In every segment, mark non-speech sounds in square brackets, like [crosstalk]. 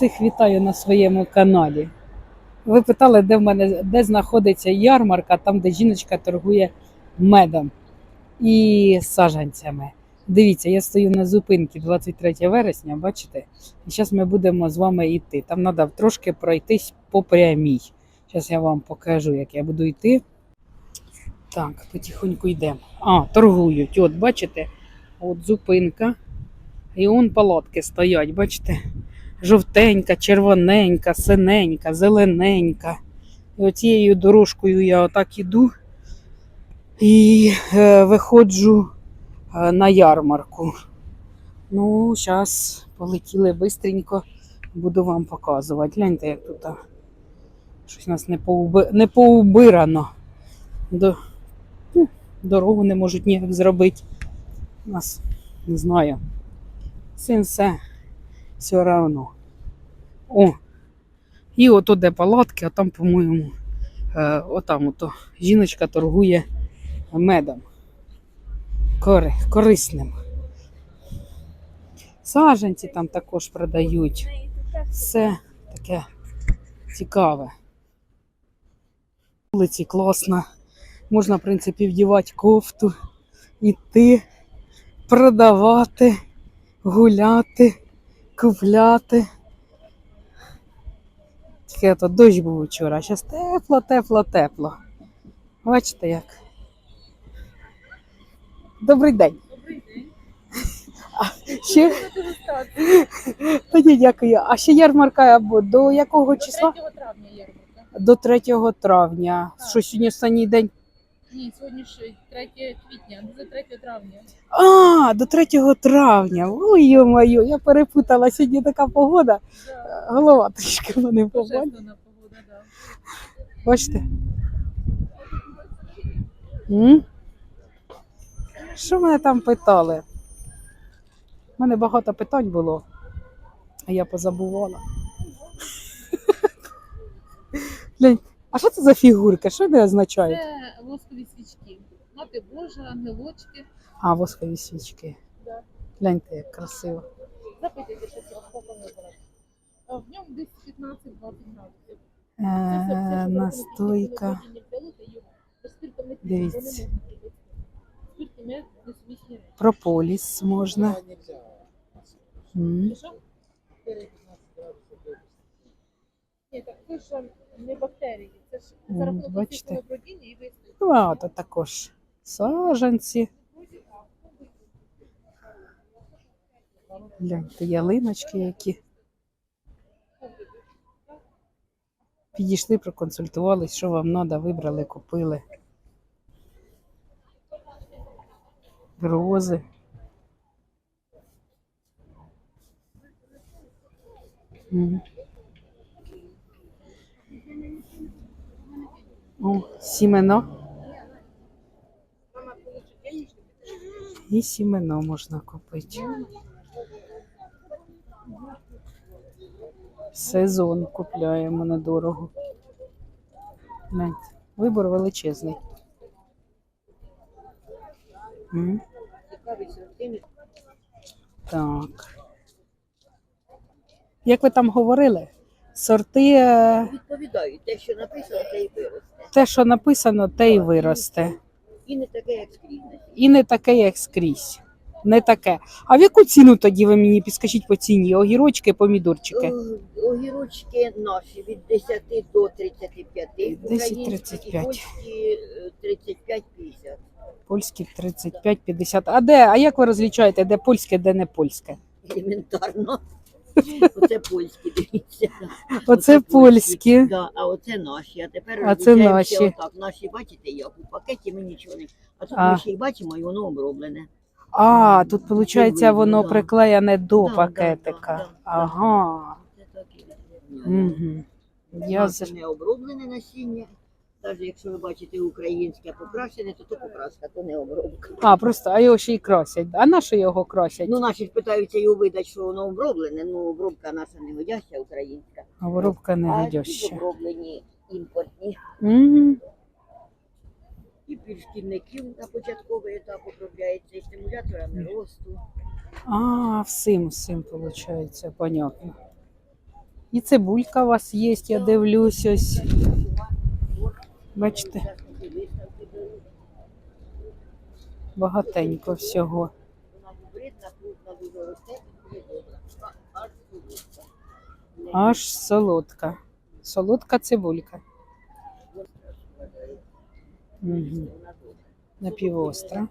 Всіх вітаю на своєму каналі. Ви питали, де в мене де знаходиться ярмарка, там, де жіночка торгує медом і саджанцями. Дивіться, я стою на зупинці 23 вересня, бачите? І зараз ми будемо з вами йти. Там треба трошки пройтись по прямій. Зараз я вам покажу, як я буду йти. Так, потихоньку йдемо. А, торгують. От, бачите, от зупинка. І он палатки стоять, бачите? Жовтенька, червоненька, синенька, зелененька. І оцією дорожкою я отак іду і е, виходжу е, на ярмарку. Ну, зараз полетіли бистренько, буду вам показувати. Гляньте, як тут а, щось у нас не, поуби... не поубирано. До... ну, Дорогу не можуть ніяк зробити. У нас не знаю. Син все, все равно. О, і ото де палатки, а там, по-моєму, е, отам ото жіночка торгує медом. Кори, корисним. Саджанці там також продають. Все таке цікаве. Вулиці класно. Можна, в принципі, вдівати кофту, іти, продавати, гуляти, купляти. Тільки то дощ був вчора, а зараз тепло, тепло, тепло. Бачите як. Добрий день. Добрий день. А, ще... Тоді дякую. А ще ярмарка або до якого До числа? 3 травня ярмарка. До 3 травня. Що сьогодні останній день? Ні, сьогодні ж 3 квітня, до 3 травня. А, до 3 травня. Ой, йо-моє, я перепутала. Сьогодні така погода. Да. Голова трішки мене. Божественна погода, да. Бачите? М? Що мене там питали? У мене багато питань було, а я позабувала. [laughs] Глянь, а що це за фігурка? Що вони означають? Це воскові свічки. Мати Божа, ангелочки. А, воскові свічки. Да. Гляньте, як красиво. Запитуйте, що це вибрати. В ньому десь 15-20 градусів. Е, настойка. Дивіться. Прополіс можна. М. Ні, так це ж не бактерії, це ж за рахунок бачите? бродіння і виступ. Ну, а то також саджанці. Гляньте, ялиночки які. Підійшли, проконсультувались, що вам треба, вибрали, купили. Рози. М. О, сімена. І сімена можна купити. Сезон купляємо недорого. Вибор величезний. Так. Як ви там говорили? Сорти, е, Відповідають, те, що написано, те і виросте. Те, що написано, те й виросте. І не таке, як скрізь. І не таке, як скрізь. Не таке. А в яку ціну тоді ви мені підскажіть по ціні? Огірочки, помідорчики? О, Огірочки наші від 10 до 35. 10-35. Українські і польські е, 35-50. Польські 35-50. А де? А як ви розлічаєте, де польське, де не польське? Елементарно. Оце польські, дивіться. Оце польські. Да, а оце наші. А тепер А це наші. Отак. Наші, бачите, як у пакеті ми нічого не. А тут А. ми ще й бачимо, і воно оброблене. А, тут виходить, воно Да. приклеєне до Да, пакетика. да, да. Ага. Це так і. Угу. Я Я не оброблене насіння. Навіть якщо ви бачите українське покрашене, то то покраска, то не обробка. А, просто, а його ще й красять. А на що його красять? Ну, наші ж питаються його видати, що воно оброблене. Ну, обробка наша не годяща українська. А воробка не а ті оброблені імпортні. М, І під шкільників на початковий етап обробляється і стимуляторами росту. А, всім, всім виходить, понятно. І цибулька у вас є, я дивлюсь ось. Бачите, багатенько всього. Аж солодка. Солодка. Цибулька. Угу. Напівостра.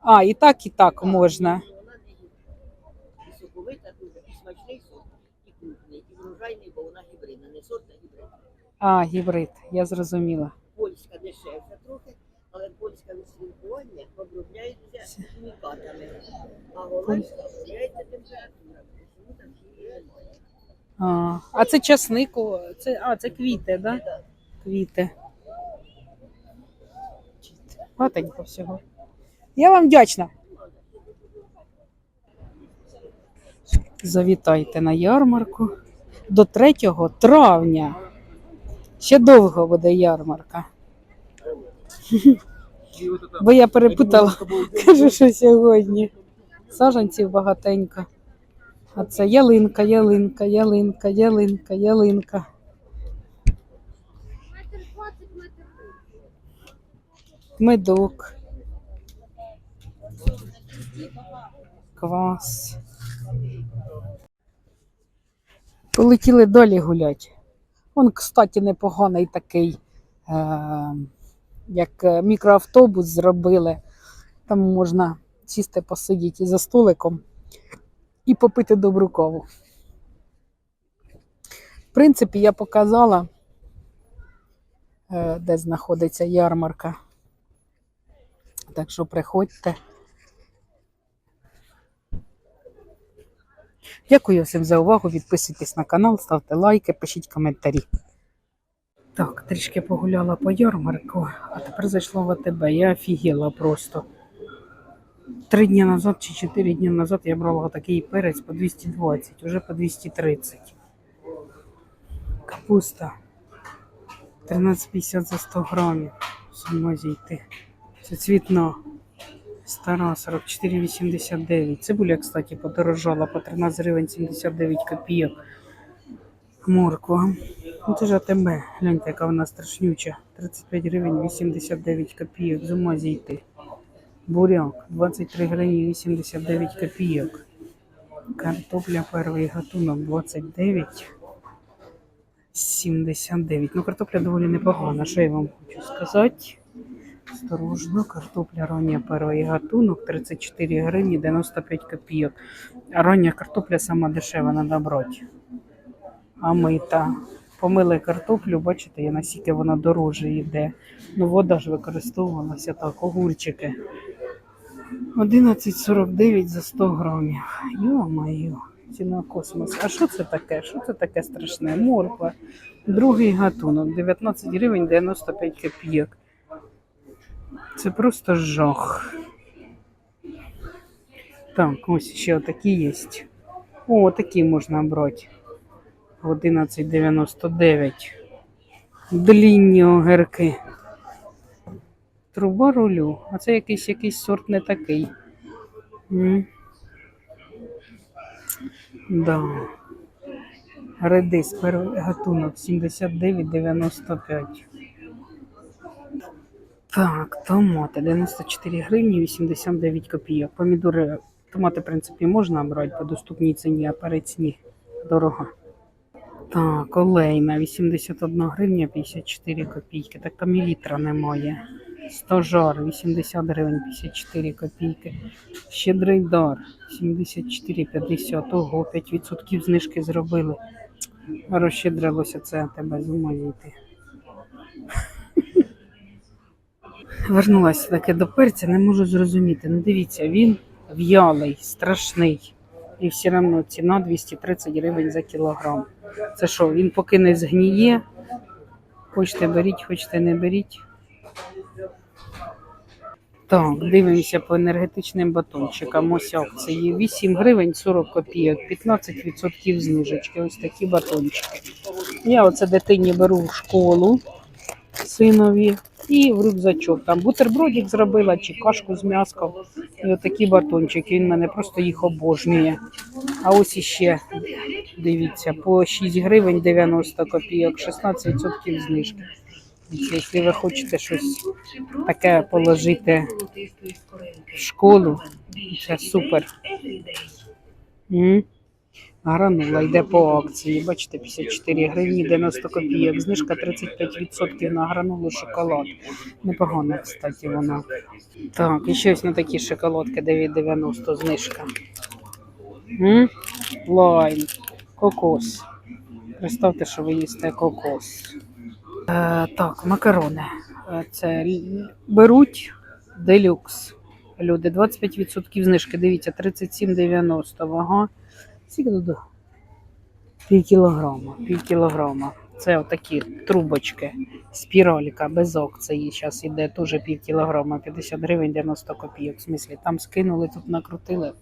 А, і так, і так можна. Соковита дуже, смачний сорт, і крупний, і врожайний, бо вона гібридна, не сорт, а гібридна. А, гібрид, я зрозуміла. Польська дешевша трохи, але польська від свинкування обробляється хімікатами, а голландська обробляється температурами. А, а це часник, це, а, це квіти, да? Квіти. Багатенько всього. Я вам вдячна. Завітайте на ярмарку до 3 травня. Ще довго буде ярмарка. [laughs] Бо я перепутала, [laughs] кажу, що сьогодні. Сажанців багатенько. А це ялинка, ялинка, ялинка, ялинка, ялинка. Медок. Квас. Полетіли далі гулять. Он, кстати, непоганий такий, е- як е, мікроавтобус зробили. Там можна сісти, посидіти за столиком і попити добру каву. В принципі, я показала, е, де знаходиться ярмарка. Так що приходьте. Дякую всім за увагу. Підписуйтесь на канал, ставте лайки, пишіть коментарі. Так, трішки погуляла по ярмарку, а тепер зайшла в АТБ. Я офігела просто. Три дні назад чи чотири дні назад я брала такий перець по 220, уже по 230. Капуста 13,50 за 100 грамів. Сумно зійти. Це цвітна. Стара 44,89. Цибуля, кстати, подорожала по 13 гривень 79 копійок. Морква. Ну це ж АТБ. Гляньте, яка вона страшнюча. 35 гривень 89 копійок. З ума зійти. Буряк 23 гривні 89 копійок. Картопля перший гатунок 29. 79. Ну, картопля доволі непогана, що я вам хочу сказати. Осторожно, картопля рання перший гатунок 34 гривні 95 копійок. Рання картопля сама дешева, треба брати. А мита. Помили картоплю, бачите, наскільки вона дороже йде. Ну, вода ж використовувалася так, огурчики. 11,49 за 100 грамів. Йо-моє, ціна космос. А що це таке? Що це таке страшне? Морква. Другий гатунок 19 гривень 95 копійок. Це просто жах. Так, ось ще отакі є. О, такі можна брати. 11,99. Длінні огірки. Труба рулю. А це якийсь якийсь сорт не такий. М. Да. Редис, гатунок 79,95. Так, томати 94 гривні 89 копійок. Помідори, томати, в принципі, можна брати по доступній ціні, а перець ні. Дорого. Так, олейна 81 гривня 54 копійки. Так там і літра немає. Стожар 80 гривень 54 копійки. Щедрий дар 74,50. Ого, 5% знижки зробили. Розщедрилося це тебе з ума зійти. Вернулася таки до перця, не можу зрозуміти. Ну дивіться, він в'ялий, страшний. І все одно ціна 230 гривень за кілограм. Це що, він поки не згніє? Хочете беріть, хочете не беріть. Так, дивимося по енергетичним батончикам. Ось акції 8 гривень 40 копійок, 15% знижечки. Ось такі батончики. Я оце дитині беру в школу синові і в рюкзачок. Там бутербродик зробила чи кашку з м'яском. І отакі батончики. Він мене просто їх обожнює. А ось іще дивіться, по 6 гривень 90 копійок, 16% знижки. Якщо ви хочете щось таке положити в школу, це супер. М? Гранула йде по акції. Бачите, 54 гривні 90 копійок. Знижка 35% на гранулу шоколад. Непогана, кстати, вона. Так, і ще ось на такі шоколадки 9,90 знижка. М? Лайм, кокос. Представте, що ви їсте кокос. Е, так, макарони. Е, Це беруть делюкс. Люди, 25% знижки. Дивіться, 37,90 вага. Скільки? Пів кілограма. Пів кілограма. Це отакі трубочки. Спіралька без акції. Зараз іде теж пів кілограма, 50 гривень 90 копійок. В смислі, там скинули, тут накрутили.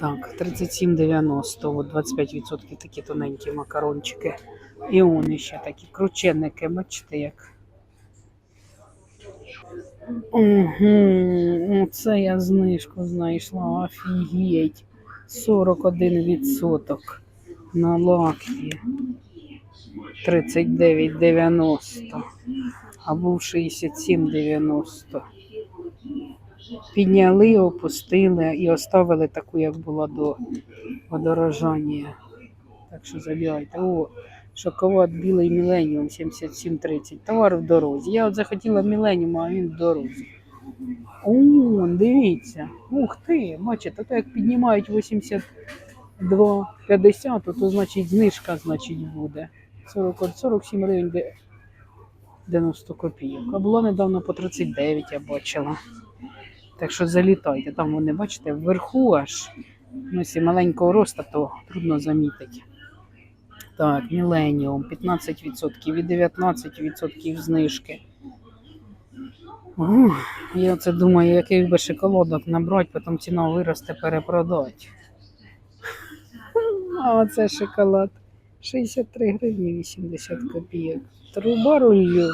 Так, 37,90, от 25% такі тоненькі макарончики. І вони ще такі крученники, бачите як. Угу, це я знижку знайшла, офігеть. 41% на лакті. 39,90. А був 67,90. Підняли, опустили і оставили таку, як була до подорожання. Так що забігайте. О, шоколад білий міленіум 77,30. Товар в дорозі. Я от захотіла міленіум, а він в дорозі. О, дивіться. Ух ти, бачите, то як піднімають 82,50, то, то значить знижка значить буде. 40, 47 гривень 90 копійок. А було недавно по 39, я бачила. Так що залітайте. Там вони, бачите, вверху аж. Ну, якщо маленького росту, то трудно замітити. Так, Міленіум 15% і 19% знижки. Ух, я це думаю, яких би шоколадок набрати, потім ціна виросте, перепродати. А оце шоколад. 63 гривні 80 копійок. Труба рулю.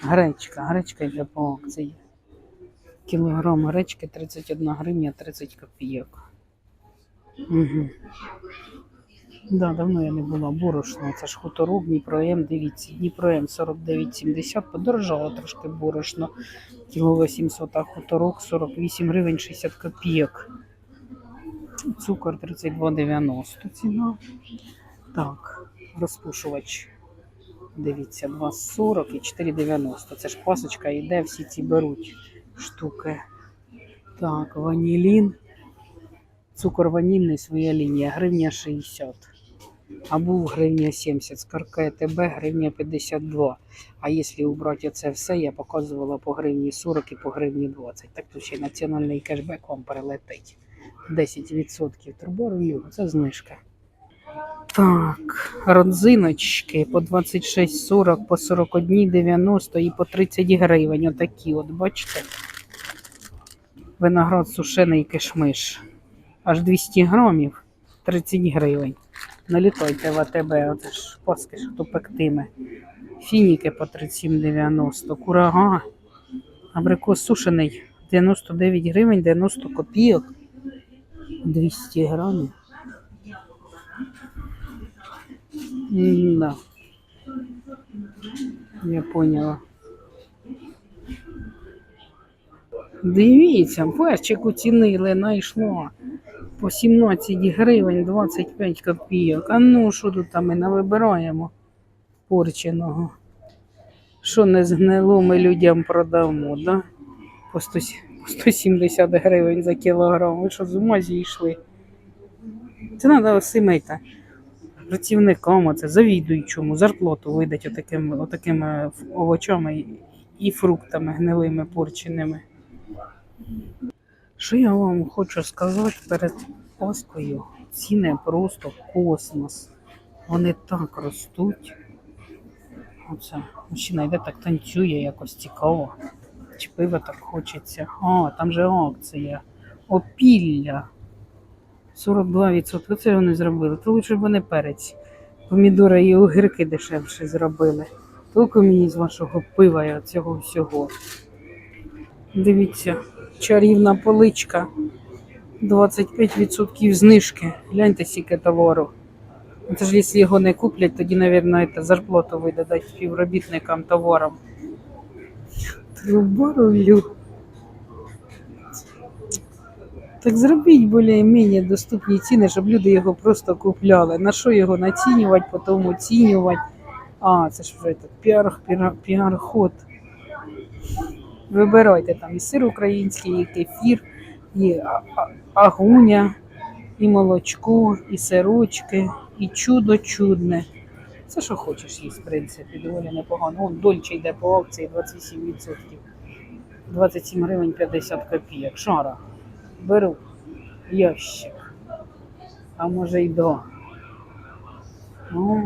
Гречка, гречка йде по акції. Кілограм гречки 31 гривня 30 копійок. Угу. Да, давно я не була. Борошно, це ж хуторок, Дніпром, дивіться, Дніпром 49,70, подорожало трошки борошно, кіло 800, а хуторок 48 гривень 60 копійок. Цукор 32,90 ціна. Так, розпушувач. Дивіться, 2,40 і 4,90. Це ж пасочка йде, всі ці беруть штуки. Так, ванілін. Цукор ванільний, своя лінія, гривня 60. А був гривня 70, скарка ТБ гривня 52. А якщо убрати це все, я показувала по гривні 40 і по гривні 20. Так тут ще національний кешбек вам перелетить. 10% турборулю, це знижка. Так, родзиночки по 26,40, по 41,90 і по 30 гривень. Отакі от, бачите? Виноград сушений кишмиш. Аж 200 грамів 30 гривень. Налітайте в АТБ, оце ж паски, що то пектиме. Фініки по 37,90, курага, абрикос сушений 99 гривень 90 копійок. 200 грамів. Да. Я поняла. Дивіться, перчик оцінили, знайшла. По 17 гривень 25 копійок. А ну, що тут там ми навибираємо порченого? Що не згнило, ми людям продамо, да? По 100 по 170 гривень за кілограм. Ви що з ума зійшли? Це треба сімейта працівникам, оце завідуючому, зарплату видать отакими, отакими овочами і фруктами гнилими, порченими. Що я вам хочу сказати перед Паскою? Ціни просто космос. Вони так ростуть. Оце мужчина йде так танцює, якось цікаво. Чи пива так хочеться. А, там же акція. Опілля. 42%. Це вони зробили. То лучше б вони перець. Помідори і огірки дешевше зробили. Толку мені з вашого пива і цього всього. Дивіться, чарівна поличка. 25% знижки. Гляньте, скільки товару. Це ж якщо його не куплять, тоді, мабуть, зарплату видадуть співробітникам товаром. Труба рулю. Так зробіть більш-менш доступні ціни, щоб люди його просто купляли. На що його націнювати, потім оцінювати. А, це ж вже піар-ход. Вибирайте там і сир український, і кефір, і агуня, і молочко, і сирочки, і чудо чудне. Це що хочеш їсти, в принципі, доволі непогано. О, дольче йде по акції 28%. 27 гривень 50 копійок. Шара. Беру ящик. А може й два. О,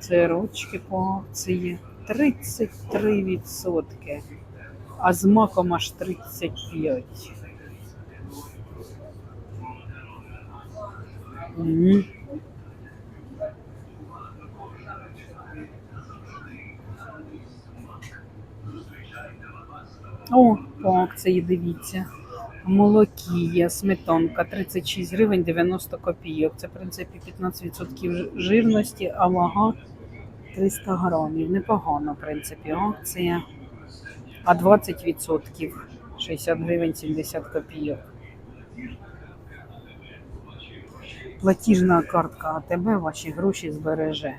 сирочки по акції 33%. А з маком аж 35. Мгм. О, по акції дивіться. Молокія, сметанка 36 гривень 90 копійок. Це, в принципі, 15% жирності, а вага 300 грамів. Непогано, в принципі, акція. А 20% 60 гривень 70 копійок. Платіжна картка АТБ ваші гроші збереже.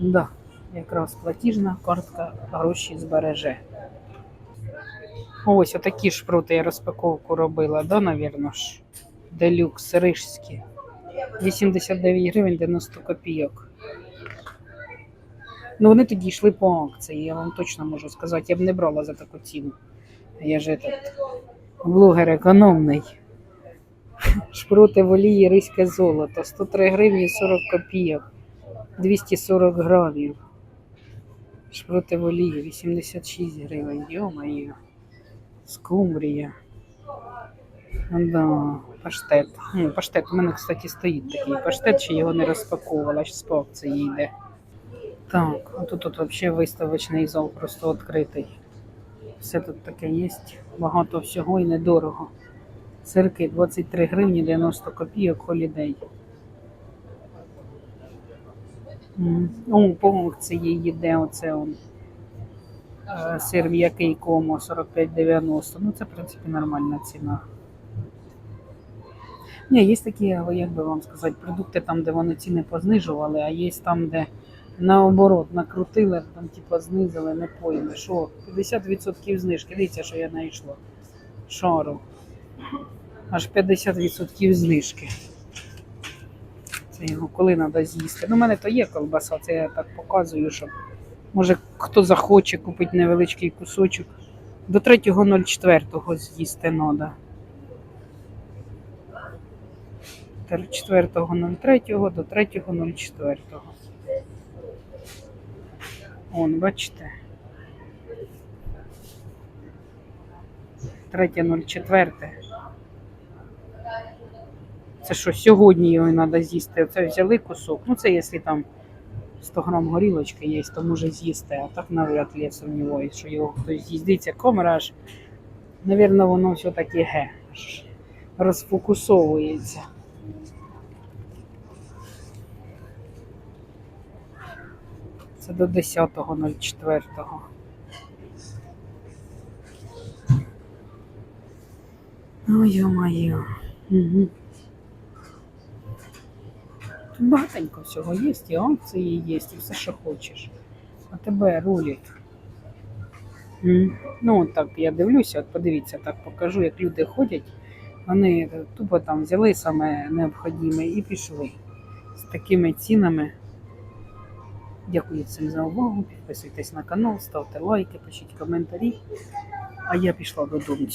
Да, якраз платіжна картка гроші збереже. Ось отакі шпроти я розпаковку робила, да, навірно ж. Делюкс рижські. 89 гривень 90 копійок. Ну, вони тоді йшли по акції, я вам точно можу сказати. Я б не брала за таку ціну. Я ж этот, блогер економний. Шпроти в олії ризьке золото. 103 гривні 40 копійок. 240 грамів. Шпроти в олії 86 гривень. Йо-моє. Скумбрія. Да, паштет. Ну, паштет. У мене, кстати, стоїть такий паштет, ще його не розпаковувала, ще по акції йде. Так, а тут, тут взагалі виставочний зал просто відкритий. Все тут таке є, багато всього і недорого. Сирки 23 гривні 90 копійок холідей. М. О, по акції їде оце он. Е, Сир м'який комо 45,90. Ну, це, в принципі, нормальна ціна. Ні, є такі, як би вам сказати, продукти там, де вони ціни познижували, а є там, де наоборот накрутили, там, типу, знизили, не пойми. Що, 50% знижки. Дивіться, що я знайшла. Шару. Аж 50% знижки. Це його коли треба з'їсти. Ну, у мене то є колбаса, це я так показую, щоб може хто захоче купити невеличкий кусочок. До 3.04 з'їсти треба. 4.03 до 3.04. Он, бачите. 3.04. Це що, сьогодні його треба з'їсти. Це взяли кусок. Ну, це якщо там 100 грам горілочки є, то може з'їсти. А так навряд ли я сумніваюся, що його хтось з'їсть. Дивіться, камера аж, навірно, воно все-таки ге. Розфокусовується. Це до 10.04. Ой, ё-моё. Угу. Тут багатенько всього є, і акції є, і все, що хочеш. А тебе рулять. Ну, от так я дивлюся, от подивіться, так покажу, як люди ходять. Вони тупо там взяли саме необхідне і пішли з такими цінами. Дякую всім за увагу. Підписуйтесь на канал, ставте лайки, пишіть коментарі. А я пішла додому.